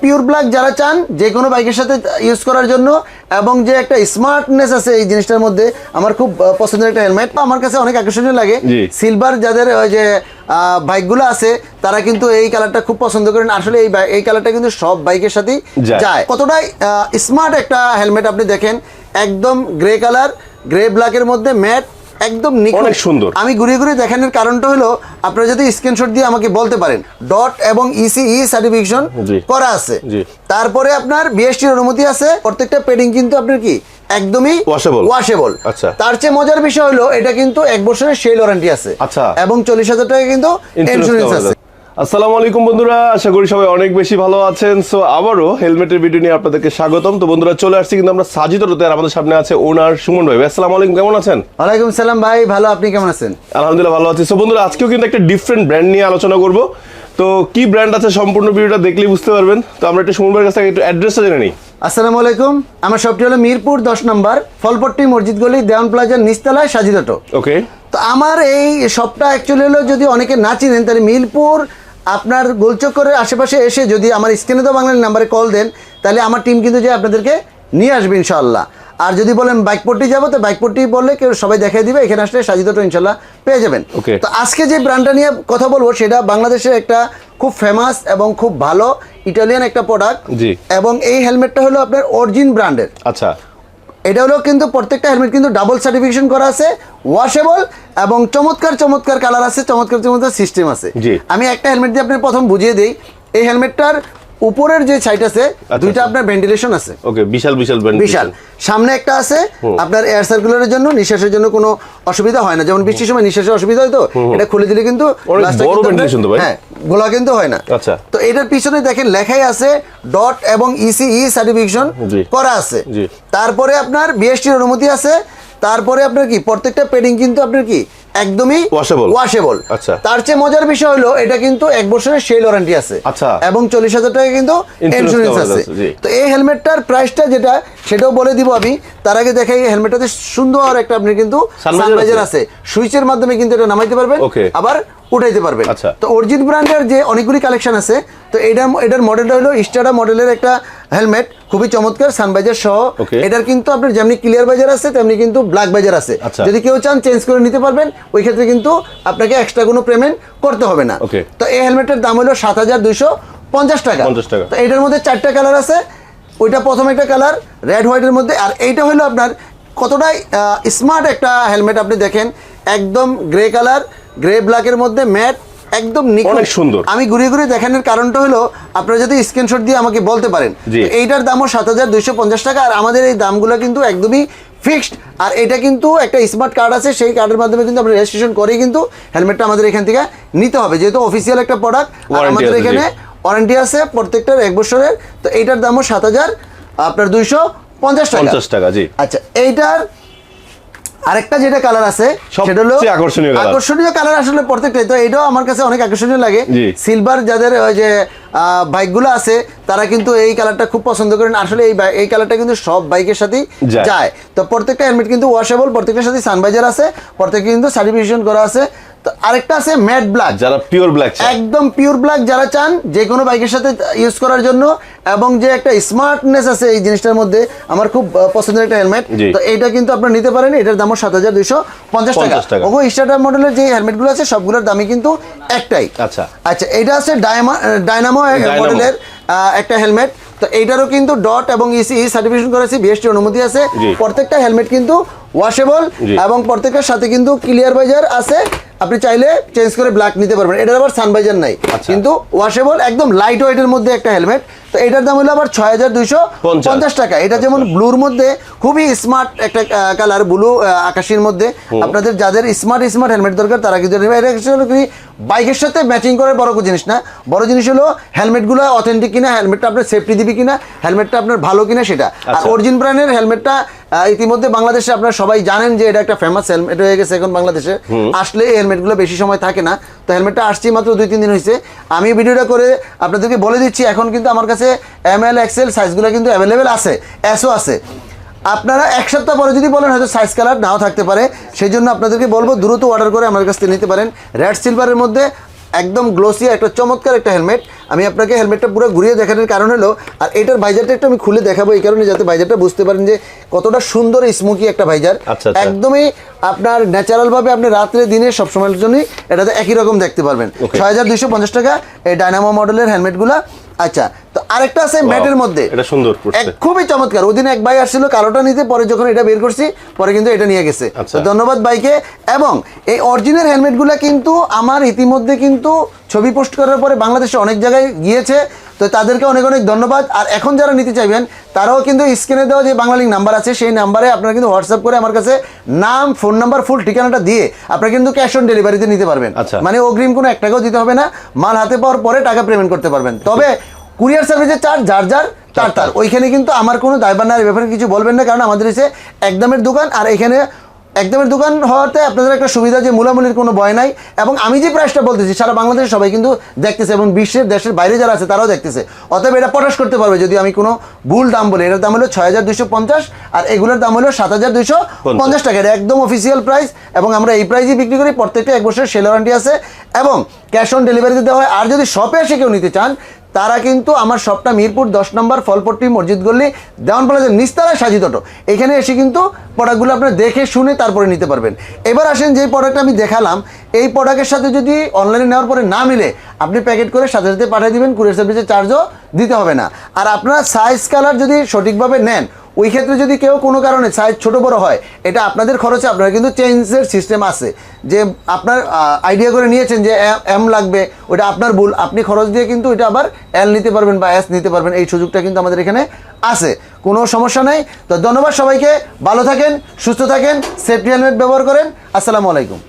Pure black যারা চান যে কোনো বাইকের সাথে ইউজ করার জন্য এবং যে একটা স্মার্টনেস আছে এই জিনিসটার মধ্যে আমার খুব পছন্দের একটা হেলমেট আমার কাছে অনেক আকর্ষণীয় লাগে। সিলভার যাদের ওই যে বাইকগুলো আছে তারা কিন্তু এই কালারটা খুব পছন্দ করেন। আসলে এই এই কালারটা কিন্তু সব বাইকের সাথেই যায়। যায়। কতটাই স্মার্ট একটা হেলমেট আপনি দেখেন একদম গ্রে কালার গ্রে ব্ল্যাকের মধ্যে ম্যাট একদম। অনেক সুন্দর। আমি ঘুরে ঘুরে দেখানোর কারণটা হলো আপনারা যদি স্ক্রিনশট দিয়ে আমাকে বলতে পারেন ডট এবং E ইসিই সার্টিফিকেশন করা আছে তারপরে আপনার বিএসটির অনুমতি আছে প্রত্যেকটা পেডিং কিন্তু আপনার কি একদমই ওয়াশেবল ওয়াশেবল আচ্ছা। তার চেয়ে মজার বিষয় হলো এটা কিন্তু এক বছরের সেল ওয়ারেন্টি আছে আচ্ছা। এবং চল্লিশ হাজার টাকা কিন্তু ইন্স্যুরেন্স আছে আসসালামু আলাইকুম বন্ধুরা আশা করি সবাই অনেক বেশি ভালো আছেন। সো আবারও হেলমেটের ভিডিও নিয়ে আপনাদেরকে স্বাগতম। তো বন্ধুরা চলে আসছি কিন্তু আমরা সাজিত রোতে আর আমাদের সামনে আছে ওনার সুমন ভাই। আসসালামু আলাইকুম কেমন আছেন? ওয়ালাইকুম সালাম ভাই ভালো আপনি কেমন আছেন? আলহামদুলিল্লাহ ভালো আছি। সো বন্ধুরা আজকেও কিন্তু একটা ডিফারেন্ট ব্র্যান্ড নিয়ে আলোচনা করব। তো কি ব্র্যান্ড আছে সম্পূর্ণ ভিডিওটা দেখলেই বুঝতে পারবেন। তো আমরা একটু সুমন ভাইয়ের কাছ থেকে একটু অ্যাড্রেসটা জেনে নিই। আসসালামু আলাইকুম আমার শপটি হলো মিরপুর দশ নম্বর ফলপট্টি মসজিদ গলি দেওয়ান প্লাজার নিচতলায় সাজিদটো ওকে তো আমার এই শপটা অ্যাকচুয়ালি হলো যদি অনেকে না চিনেন তাহলে মিরপুর আপনার গোলচক্করের আশেপাশে এসে যদি আমার স্ক্রিনে তো বাংলার নাম্বারে কল দেন তাহলে আমার টিম কিন্তু যে আপনাদেরকে নিয়ে আসবে ইনশাল্লাহ আর যদি বলেন বাইকপট্টি যাব তো বাইকপট্টি বললে কেউ সবাই দেখাই দিবে এখানে আসলে সাজিদটো ইনশাল্লাহ পেয়ে যাবেন. তো আজকে যে ব্র্যান্ডটা নিয়ে কথা বলব সেটা বাংলাদেশের একটা খুব ফেমাস এবং খুব ভালো ইটালিয়ান একটা প্রোডাক্ট এবং এই হেলমেটটা হলো আপনার অরিজিন ব্র্যান্ডের আচ্ছা। এটা হলো কিন্তু প্রত্যেকটা হেলমেট কিন্তু ডাবল সার্টিফিকেশন করা আছে ওয়াশেবল এবং চমৎকার চমৎকার কালার আছে চমৎকার চমৎকার সিস্টেম আছে। আমি একটা হেলমেট দিয়ে আপনার প্রথম বুঝিয়ে দিই এই হেলমেটটার উপরের যে সাইড আছে দুইটা আচ্ছা। আপনার ভেন্টিলেশন আছে। ওকে বিশাল বিশাল বিশাল। সামনে একটা আছে আপনার এয়ার সার্কুলারের জন্য নিঃশ্বাসের জন্য কোনো অসুবিধা হয় না। যেমন বৃষ্টির সময় নিঃশ্বাসের অসুবিধা হয় তো এটা খুলে দিলে কিন্তু অনেক বড় কিন্তু তো ভাই। হ্যাঁ গোলা কিন্তু হয় না। আচ্ছা। তো এটার পিছনে দেখেন লেখাই আছে ডট এবং E ইসিই সার্টিফিকেশন করা আছে। জি। তারপরে আপনার বিএসটির অনুমতি আছে তারপরে আপনার কি প্রত্যেকটা পেডিং কিন্তু আপনার কি একদমই ওয়াশেবল ওয়াশেবল আচ্ছা। তার চেয়ে মজার বিষয় হলো এটা কিন্তু এক বছরের সেল ওয়ারেন্টি আছে। আচ্ছা। এবং চল্লিশ হাজার টাকা কিন্তু ইন্স্যুরেন্স আছে। তো এই হেলমেটটার প্রাইসটা যেটা সেটাও বলে দিব আমি। তার আগে দেখাই এই হেলমেটটাতে সুন্দর একটা আপনি কিন্তু আছে? আছে। সুইচের মাধ্যমে কিন্তু এটা নামাইতে পারবেন। আবার উঠাইতে পারবেন। আচ্ছা। তো অরিজিন ব্র্যান্ডের যে অনেকগুলি কালেকশন আছে তো এটার এটার মডেলটা হলো স্টারা মডেলের একটা হেলমেট খুবই চমৎকার সানবাইজার সহ। এটার কিন্তু আপনার যেমনি ক্লিয়ার বাজার আছে তেমনি কিন্তু ব্ল্যাক বাজার আছে। আচ্ছা। যদি কেউ চান চেঞ্জ করে নিতে পারবেন ওই ক্ষেত্রে কিন্তু আপনাকে এক্সট্রা কোনো পেমেন্ট করতে হবে না. তো এই হেলমেটের দাম হলো সাত হাজার দুইশো পঞ্চাশ টাকা। 50 টাকা। তো এটার মধ্যে চারটা কালার আছে। ওইটা প্রথম একটা কালার রেড হোয়াইটের মধ্যে। আর এইটা হলো আপনার কতটাই স্মার্ট একটা হেলমেট আপনি দেখেন। একদম গ্রে কালার গ্রে ব্ল্যাকের মধ্যে ম্যাট একদম। অনেক সুন্দর। আমি ঘুরে ঘুরিয়ে দেখানোর কারণটা হলো আপনারা যদি স্ক্রিনশট দিয়ে আমাকে বলতে পারেন এইটার দামও সাত হাজার দুইশো পঞ্চাশ টাকা আর আমাদের এই দামগুলো কিন্তু একদমই ফিক্সড আর এটা কিন্তু একটা স্মার্ট কার্ড আছে সেই কার্ডের মাধ্যমে কিন্তু আপনি রেজিস্ট্রেশন করেই কিন্তু হেলমেটটা আমাদের এখান থেকে নিতে হবে। যেহেতু অফিসিয়াল একটা প্রোডাক্ট আর আমাদের এখানে ওয়ারেন্টি আছে প্রত্যেকটার এক বছরের। তো এইটার দামও সাত হাজার আপনার দুইশো পঞ্চাশ টাকা। পঞ্চাশ টাকা জি। আচ্ছা এইটার আরেকটা যেটা কালার আছে সেটা হলো আকর্ষণীয় আকর্ষণীয় কালার আসলে প্রত্যেকটাই তো এটাও আমার কাছে অনেক আকর্ষণীয় লাগে। সিলভার যাদের ওই যে বাইকগুলো আছে তারা কিন্তু এই কালারটা খুব পছন্দ করেন। আসলে এই এই কালারটা কিন্তু সব বাইকের সাথেই যায়। যায়। তো প্রত্যেকটা হেলমেট কিন্তু ওয়াশেবল প্রত্যেকটার সাথে সানভাইজার আছে প্রত্যেকে কিন্তু সার্টিফিকেশন করা আছে। তো আরেকটা আছে ম্যাট ব্ল্যাক। যারা পিওর ব্ল্যাক একদম পিওর ব্ল্যাক যারা চান যে কোনো বাইকের সাথে ইউজ করার জন্য। এবং যে একটা স্মার্টনেস আছে এই জিনিসটার মধ্যে আমার খুব পছন্দের একটা হেলমেট তো এইটা কিন্তু আপনারা নিতে পারেন এটার দামও সাত হাজার দুইশো পঞ্চাশ টাকা। 50 টাকা। ওগো স্টার্টার মডেলের যে হেলমেটগুলো আছে সবগুলোর দামই কিন্তু একটাই। আচ্ছা। আচ্ছা এটা আছে ডায়মা ডায়নামো মডেলের একটা হেলমেট তো এইটারও কিন্তু ডট এবং E ইসি সার্টিফিকেশন করেছি বিএসটি অনুমতি আছে। প্রত্যেকটা হেলমেট কিন্তু ওয়াশেবল এবং প্রত্যেকটার সাথে কিন্তু ক্লিয়ার বাজার আছে। আপনি চাইলে চেঞ্জ করে ব্ল্যাক নিতে পারবেন। এটার আবার সানবাইজার নাই। আচ্ছা। কিন্তু ওয়াশেবল একদম লাইট ওয়েটের মধ্যে একটা হেলমেট তো এটার দাম হলো আবার ছয় হাজার দুইশো পঞ্চাশ। পঞ্চাশ টাকা। এটা যেমন ব্লুর মধ্যে খুবই স্মার্ট একটা কালার ব্লু আকাশের মধ্যে। আপনাদের যাদের স্মার্ট স্মার্ট হেলমেট দরকার তারা কিন্তু এটা বাইকের সাথে ম্যাচিং করার বড় জিনিস না। বড় জিনিস হলো হেলমেটগুলো অথেন্টিক কিনা হেলমেটটা আপনার সেফটি দিবে কিনা হেলমেটটা আপনার ভালো কিনা সেটা। আর আচ্ছা। অরিজিন ব্র্যান্ডের হেলমেটটা ইতিমধ্যে বাংলাদেশে আপনারা সবাই জানেন যে এটা একটা ফেমাস হেলমেট হয়ে গেছে এখন বাংলাদেশে। আসলে এই হেলমেটগুলো বেশি সময় থাকে না। তো হেলমেটটা আসছে মাত্র দুই তিন দিন হয়েছে আমি ভিডিওটা করে আপনাদেরকে বলে দিচ্ছি এখন কিন্তু আমার কাছে এম এল এক্সেল সাইজগুলো কিন্তু অ্যাভেলেবেল আছে এসও আছে। আপনারা এক সপ্তাহ পরে যদি বলেন হয়তো সাইজ কালার নাও থাকতে পারে সেই জন্য আপনাদেরকে বলব দ্রুত অর্ডার করে আমার কাছ থেকে নিতে পারেন। রেড সিলভারের মধ্যে একদম গ্লোসি একটা চমৎকার একটা হেলমেট আমি আপনাকে হেলমেটটা পুরো ঘুরিয়ে দেখানোর কারণ হলো আর এটার ভাইজারটা একটু আমি খুলে দেখাবো এই কারণে যাতে ভাইজারটা বুঝতে পারেন যে কতটা সুন্দর স্মোকি একটা ভাইজার আচ্ছা, আচ্ছা। একদমই আপনার ন্যাচারালভাবে আপনি রাত্রে দিনে সবসময়ের জন্যই এটাতে একই রকম দেখতে পারবেন। ছয় হাজার দুইশো পঞ্চাশ টাকা এই ডায়নামো মডেলের হেলমেটগুলা আচ্ছা আরেকটা আছে ম্যাটের মধ্যে। এটা সুন্দর। খুবই চমৎকার। ওদিন এক ভাই আসছিল কালোটা নিতে পরে যখন এটা বের করছি পরে কিন্তু এটা নিয়ে গেছে। আচ্ছা। ধন্যবাদ ভাইকে। এবং এই অরিজিনাল হেলমেটগুলো কিন্তু আমার ইতিমধ্যে কিন্তু ছবি পোস্ট করার পরে বাংলাদেশে অনেক জায়গায় গিয়েছে। তো তাদেরকে অনেক অনেক ধন্যবাদ। আর এখন যারা নিতে চাইবেন তারাও কিন্তু স্ক্রিনে দেওয়া যে বাংলা লিঙ্ক নাম্বার আছে সেই নাম্বারে আপনারা কিন্তু হোয়াটসঅ্যাপ করে আমার কাছে নাম ফোন নাম্বার ফুল ঠিকানাটা দিয়ে আপনারা কিন্তু ক্যাশ অন ডেলিভারিতে নিতে পারবেন। আচ্ছা। মানে অগ্রিম কোনো এক টাকাও দিতে হবে না। মাল হাতে পাওয়ার পরে টাকা পেমেন্ট করতে পারবেন। তবে কুরিয়ার সার্ভিসের চার্জ যার যার তার তার ওইখানে কিন্তু আমার কোনো দায়ভার না ব্যাপারে কিছু বলবেন না কারণ আমাদের এসে একদমের দোকান আর এখানে একদমের দোকান হওয়াতে আপনাদের একটা সুবিধা যে মূলামূলির কোনো ভয় নাই এবং আমি যে প্রাইসটা বলতেছি সারা বাংলাদেশে সবাই কিন্তু দেখতেছে এবং বিশ্বের দেশের বাইরে যারা আছে তারাও দেখতেছে। অতএব এটা পটাশ করতে পারবে যদি আমি কোনো ভুল দাম বলি এটার দাম হলো ছয় হাজার দুইশো পঞ্চাশ আর এগুলোর দাম হলো সাত হাজার দুইশো পঞ্চাশ টাকা। এটা একদম অফিসিয়াল প্রাইস এবং আমরা এই প্রাইসই বিক্রি করি প্রত্যেকটা এক বছরের সেল ওয়ারেন্টি আছে এবং ক্যাশ অন ডেলিভারিতে দেওয়া হয় আর যদি শপে এসে কেউ নিতে চান তারা কিন্তু আমার সবটা মিরপুর দশ নম্বর ফলপট্টি মসজিদ গল্লি দেওয়ান প্লাজার নিস্তারায় সাজিত অটো এখানে এসে কিন্তু প্রোডাক্টগুলো আপনারা দেখে শুনে তারপরে নিতে পারবেন। এবার আসেন যে প্রোডাক্ট আমি দেখালাম, এই প্রোডাক্টের সাথে যদি অনলাইনে নেওয়ার পরে না মিলে, আপনি প্যাকেট করে সাথে সাথে পাঠিয়ে দেবেন, কুরিয়ার সার্ভিসের চার্জও দিতে হবে না। আর আপনার সাইজ কালার যদি সঠিকভাবে নেন ওই ক্ষেত্রে যদি কেউ কোনো কারণে সাইজ ছোট বড় হয়, এটা আপনাদের খরচে আপনারা কিন্তু চেঞ্জের সিস্টেম আছে। যে আপনার আইডিয়া করে নিয়েছেন যে এম লাগবে, ওটা আপনার ভুল, আপনি খরচ দিয়ে কিন্তু এটা আবার এল নিতে পারবেন বা এস নিতে পারবেন, এই সুযোগটা কিন্তু আমাদের এখানে আছে। কোনো সমস্যা নাই। তো ধন্যবাদ সবাইকে, ভালো থাকেন, সুস্থ থাকেন সেফটি হেলমেট ব্যবহার করেন। আসসালামু আলাইকুম।